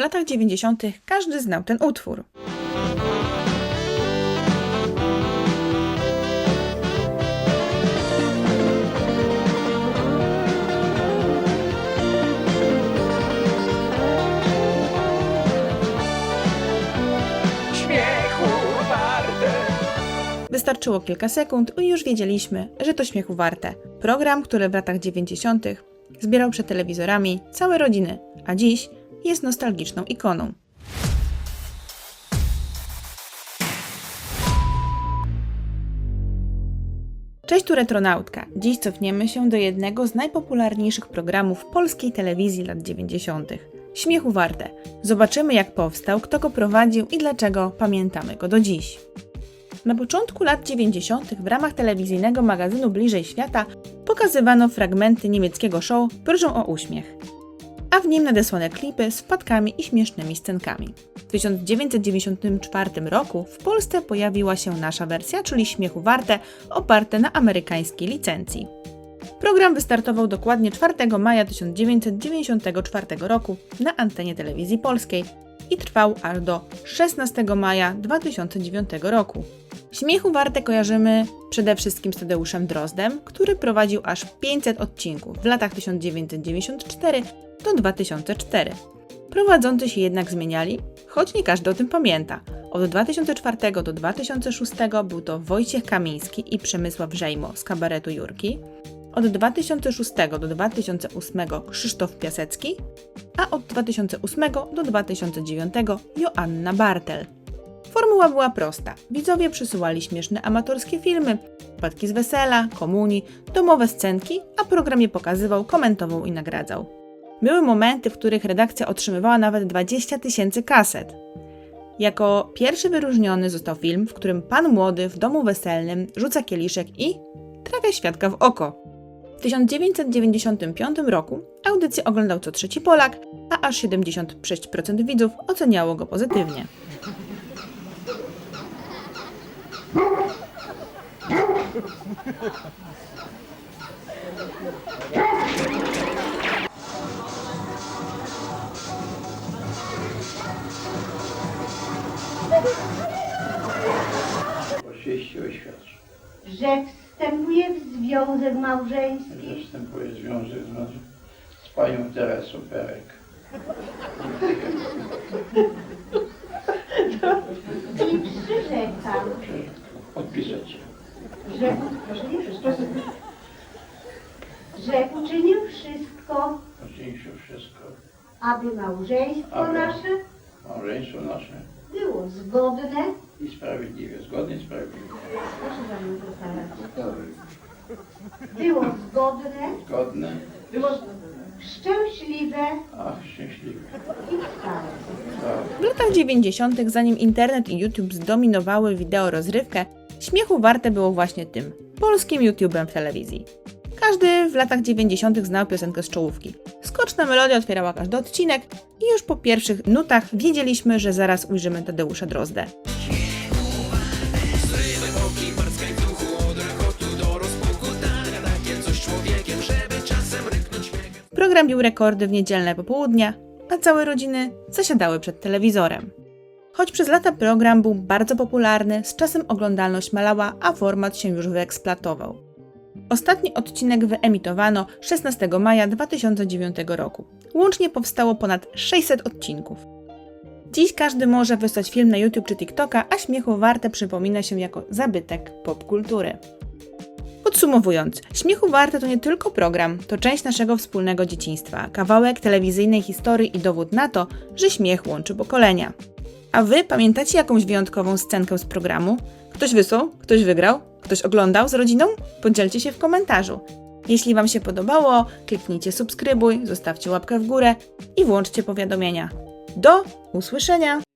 latach 90. każdy znał ten utwór. Wystarczyło kilka sekund i już wiedzieliśmy, że to śmiechu warte. Program, który w latach 90. zbierał przed telewizorami całe rodziny, a dziś jest nostalgiczną ikoną. Cześć tu Retronautka. Dziś cofniemy się do jednego z najpopularniejszych programów polskiej telewizji lat 90. Śmiechu warte. Zobaczymy jak powstał, kto go prowadził i dlaczego pamiętamy go do dziś. Na początku lat 90. w ramach telewizyjnego magazynu Bliżej Świata pokazywano fragmenty niemieckiego show Proszę o uśmiech, a w nim nadesłane klipy z wpadkami i śmiesznymi scenkami. W 1994 roku w Polsce pojawiła się nasza wersja, czyli Śmiechu Warte, oparte na amerykańskiej licencji. Program wystartował dokładnie 4 maja 1994 roku na antenie telewizji polskiej i trwał aż do 16 maja 2009 roku. Śmiechu warte kojarzymy przede wszystkim z Tadeuszem Drozdem, który prowadził aż 500 odcinków w latach 1994 do 2004. Prowadzący się jednak zmieniali, choć nie każdy o tym pamięta. Od 2004 do 2006 był to Wojciech Kamiński i Przemysław Żejmo z kabaretu Jurki. Od 2006 do 2008 Krzysztof Piasecki, a od 2008 do 2009 Joanna Bartel. Formuła była prosta. Widzowie przysyłali śmieszne amatorskie filmy, wpadki z wesela, komunii, domowe scenki, a program je pokazywał, komentował i nagradzał. Były momenty, w których redakcja otrzymywała nawet 20 tysięcy kaset. Jako pierwszy wyróżniony został film, w którym pan młody w domu weselnym rzuca kieliszek i trafia świadka w oko. W 1995 roku audycję oglądał co trzeci Polak, a aż 76% widzów oceniało go pozytywnie. Oczywiście oświadczam, że wstępuje w związek że małżeński wstępuję w związek z, z panią Teresą Perek. i przyrzekam, Że, uczynię wszystko, wszystko. aby małżeństwo Aby. nasze Małżeństwo nasze było zgodne. i sprawiedliwe. Zgodnie i sprawiedliwe. Proszę za mną powtarzać. Było zgodne, Zgodne, szczęśliwe ach szczęśliwe. i. Tak. W latach 90., zanim internet i YouTube zdominowały wideo rozrywkę, śmiechu warte było właśnie tym polskim YouTube'em w telewizji. Każdy w latach 90. znał piosenkę z czołówki. Skoczna melodia otwierała każdy odcinek i już po pierwszych nutach wiedzieliśmy, że zaraz ujrzymy Tadeusza Drozdę. Program bił rekordy w niedzielne popołudnia, a całe rodziny zasiadały przed telewizorem. Choć przez lata program był bardzo popularny, z czasem oglądalność malała, a format się już wyeksploatował. Ostatni odcinek wyemitowano 16 maja 2009 roku. Łącznie powstało ponad 600 odcinków. Dziś każdy może wysłać film na YouTube czy TikToka, a śmiechu warte przypomina się jako zabytek popkultury. Podsumowując, śmiechu warte to nie tylko program, to część naszego wspólnego dzieciństwa, kawałek telewizyjnej historii i dowód na to, że śmiech łączy pokolenia. A wy pamiętacie jakąś wyjątkową scenkę z programu? Ktoś wysłał? Ktoś wygrał? Ktoś oglądał z rodziną? Podzielcie się w komentarzu. Jeśli Wam się podobało, kliknijcie subskrybuj, zostawcie łapkę w górę i włączcie powiadomienia. Do usłyszenia!